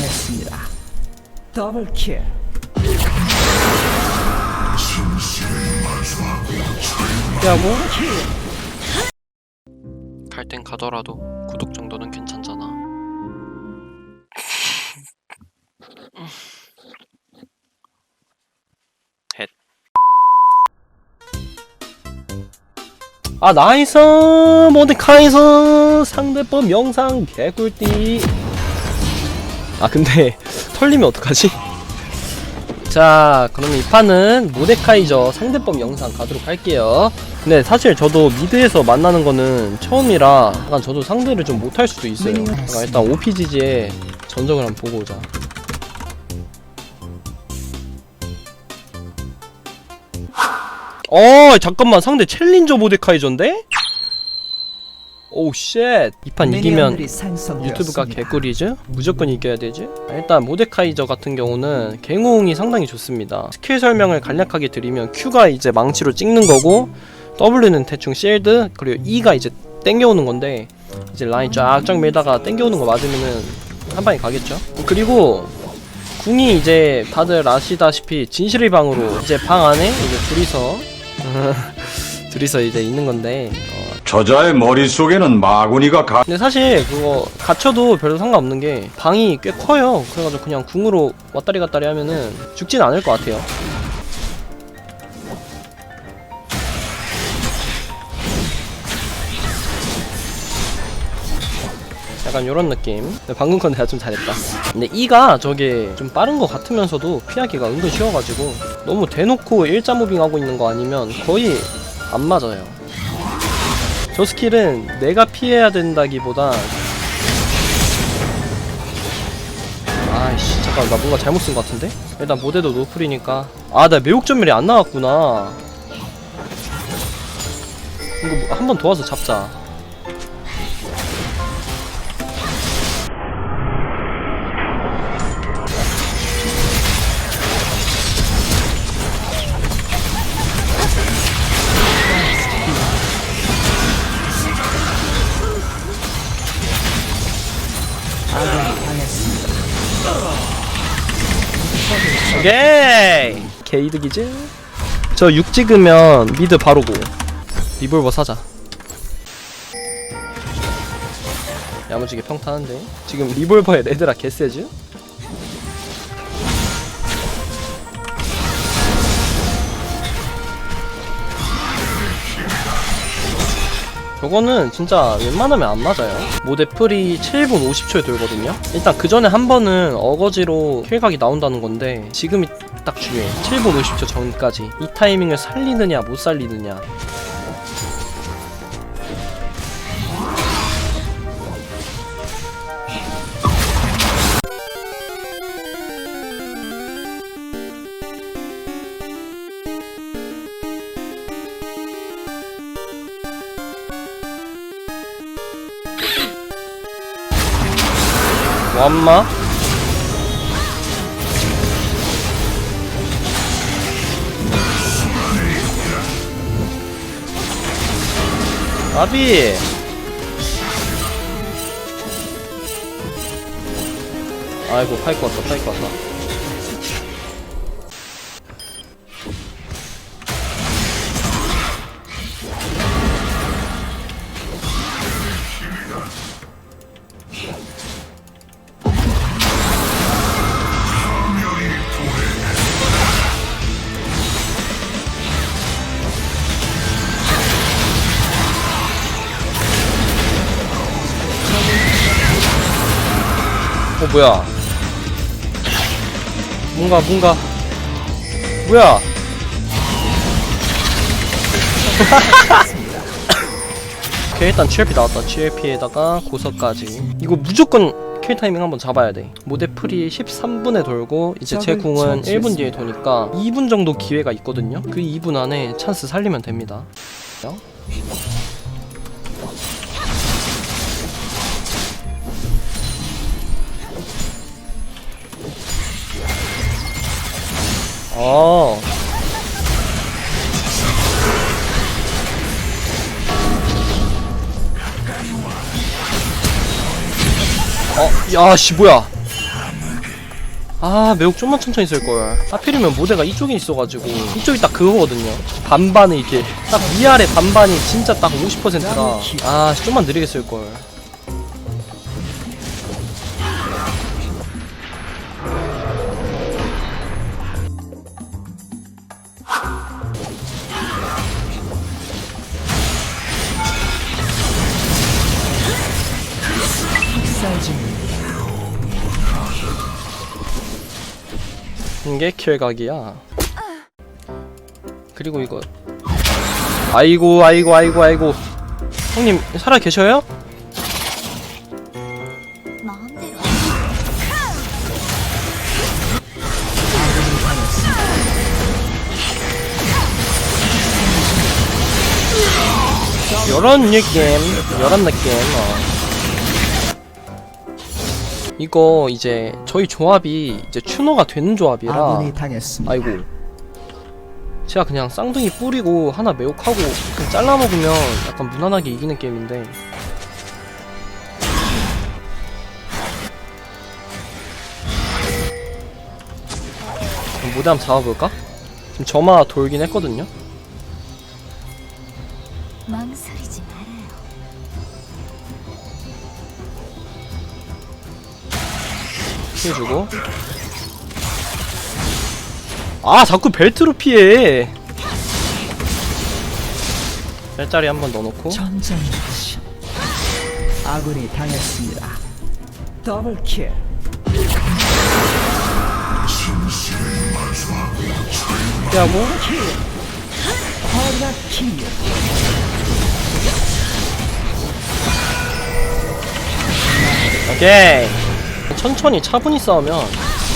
당했습니다. 더블킬. 피하고 갈땐 가더라도 구독 정도는 괜찮잖아. 헷. 아 나이스 모데카이스 상대법 영상 개꿀띠 아 근데 털리면 어떡하지? 자 그럼 이 판은 모데카이저 상대법 영상 가도록 할게요. 근데 사실 저도 미드에서 만나는 거는 처음이라 약간 저도 상대를 좀 못할 수도 있어요. 약간 일단 OPGG의 전적을 한번 보고 오자. 어 잠깐만. 상대 챌린저 모데카이저인데? 오우 쉣 이 판 이기면 미니언들이 산성되었습니다. 유튜브가 개꿀이죠? 무조건 이겨야 되지? 일단 모데카이저 같은 경우는 갱호응이 상당히 좋습니다 스킬 설명을 간략하게 드리면 Q가 이제 망치로 찍는 거고 W는 대충 쉴드 그리고 E가 이제 땡겨오는 건데 이제 라인 쫙쫙 밀다가 땡겨오는 거 맞으면은 한 방에 가겠죠? 그리고 궁이 이제 다들 아시다시피 진실의 방으로 이제 방 안에 이제 둘이서 둘이서 이제 있는 건데 어, 저자의 머릿속에는 마구니가 가... 근데 사실 그거 갇혀도 별로 상관없는 게 방이 꽤 커요. 그래가지고 그냥 궁으로 왔다리 갔다리 하면은 죽진 않을 것 같아요. 약간 요런 느낌. 방금 건 내가 좀 잘했다. 근데 E가 저게 좀 빠른 것 같으면서도 피하기가 은근 쉬워가지고 너무 대놓고 일자 무빙 하고 있는 거 아니면 거의 안 맞아요. 저 스킬은 내가 피해야 된다기보다 아이씨 잠깐 나 뭔가 잘못 쓴 것 같은데? 일단 모델도 노플이니까. 아 나 매혹 전멸이 안 나왔구나. 이거 한 번 도와서 잡자 오케이 개이득이지? 저 6 찍으면 미드 바로 고 리볼버 사자 야무지게 평타는데 지금 리볼버의 레드라 개세즈? 저거는 진짜 웬만하면 안 맞아요. 모델 풀이 7분 50초에 돌거든요. 일단 그 전에 한 번은 어거지로 킬각이 나온다는 건데 지금이 딱 중요해. 7분 50초 전까지. 이 타이밍을 살리느냐 못 살리느냐 완마? 아비! 아이고 파이크 왔다 파이크 왔다 뭐야? 뭔가 뭔가. 뭐야? 오케이 일단 GLP 나왔다. GLP에다가 고서까지. 이거 무조건 킬 타이밍 한번 잡아야 돼. 모델 풀이 13분에 돌고 이제 제 궁은 1분 뒤에. 도니까 2분 정도 기회가 있거든요. 그 2분 안에 찬스 살리면 됩니다 어. 어, 야, 씨, 뭐야. 아 매혹 좀만 천천히 쓸걸 하필이면 모델가 이쪽에 있어가지고 이쪽이 딱 그거거든요 반반을 이렇게 딱 위아래 반반이 진짜 딱 50%라 아 좀만 느리게 쓸걸 이게 킬각이야. 그리고 이거. 아이고 아이고 아이고 아이고. 형님 살아 계셔요? 요런 느낌 요런 느낌 어. 이거 이제 저희 조합이 이제 추노가 되는 조합이라 아군이 당했습니다. 아이고 제가 그냥 쌍둥이 뿌리고 하나 매혹하고 그냥 잘라 먹으면 약간 무난하게 이기는 게임인데 그럼 모대 한번 잡아볼까? 지금 점화 돌긴 했거든요 망설이 피해주고 아 자꾸 벨트로 피해 짤짜리 한번 넣어놓고 전장이시. 아군이 당했습니다. 더블 킬. 피하고. 오케이 천천히 차분히 싸우면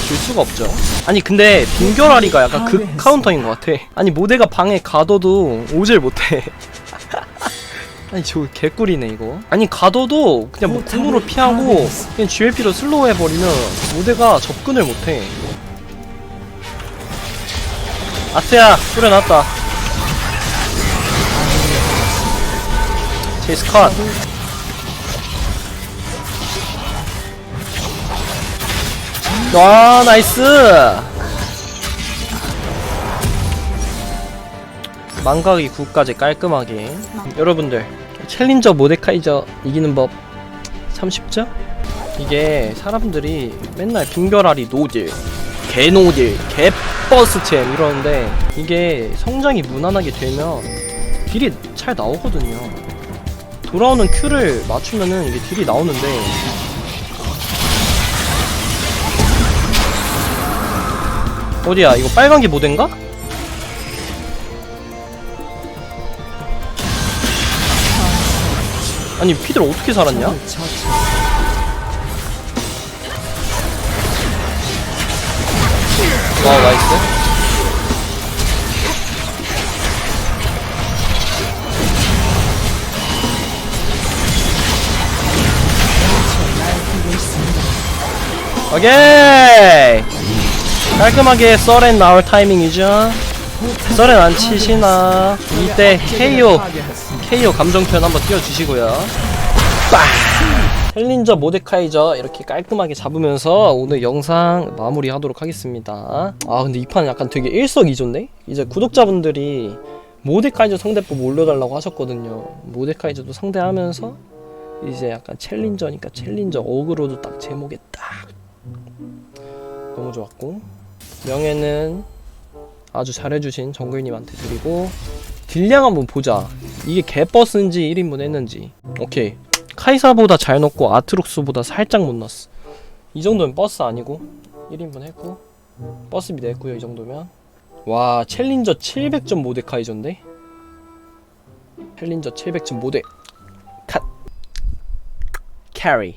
질 수가 없죠. 아니 근데 빙결아리가 약간 극 카운터인 것 같아. 아니 모대가 방에 가둬도 오질 못해. 아니 저 개꿀이네 이거. 아니 가둬도 그냥 뭐 궁으로 피하고 그냥 GLP로 슬로우 해버리면 모대가 접근을 못해. 아트야 뿌려놨다. 제이스 컷 와 나이스. 망각이 9까지 깔끔하게. 여러분들 챌린저 모데카이저 이기는 법참 쉽죠? 이게 사람들이 맨날 빙결아리 노딜 개노딜 개버스챔 이러는데 이게 성장이 무난하게 되면 딜이 잘 나오거든요. 돌아오는 큐를 맞추면은 이게 딜이 나오는데 어디야 이거 빨간 게 모델인가? 아니 피들 어떻게 살았냐? 와 나이스 오케이 깔끔하게 썰엔 나올 타이밍이죠. 썰엔 안 치시나? 이때 KO KO 감정 표현 한번 띄워주시고요. 빵! 챌린저 모데카이저 이렇게 깔끔하게 잡으면서 오늘 영상 마무리하도록 하겠습니다. 아 근데 이판 약간 되게 일석이조인데? 이제 구독자분들이 모데카이저 상대법 올려달라고 하셨거든요. 모데카이저도 상대하면서 이제 약간 챌린저니까 챌린저 어그로도 딱 제목에 딱. 너무 좋았고 명예는 아주 잘해주신 정글님한테 드리고 딜량 한번 보자. 이게 개버스인지 1인분 했는지. 오케이. 카이사보다 잘 넣고 아트록스보다 살짝 못 넣었어. 이 정도면 버스 아니고 1인분 했고 버스비 냈고요 이 정도면. 와 챌린저 700점 모데카이저인데? 챌린저 700점 모데 컷 캐리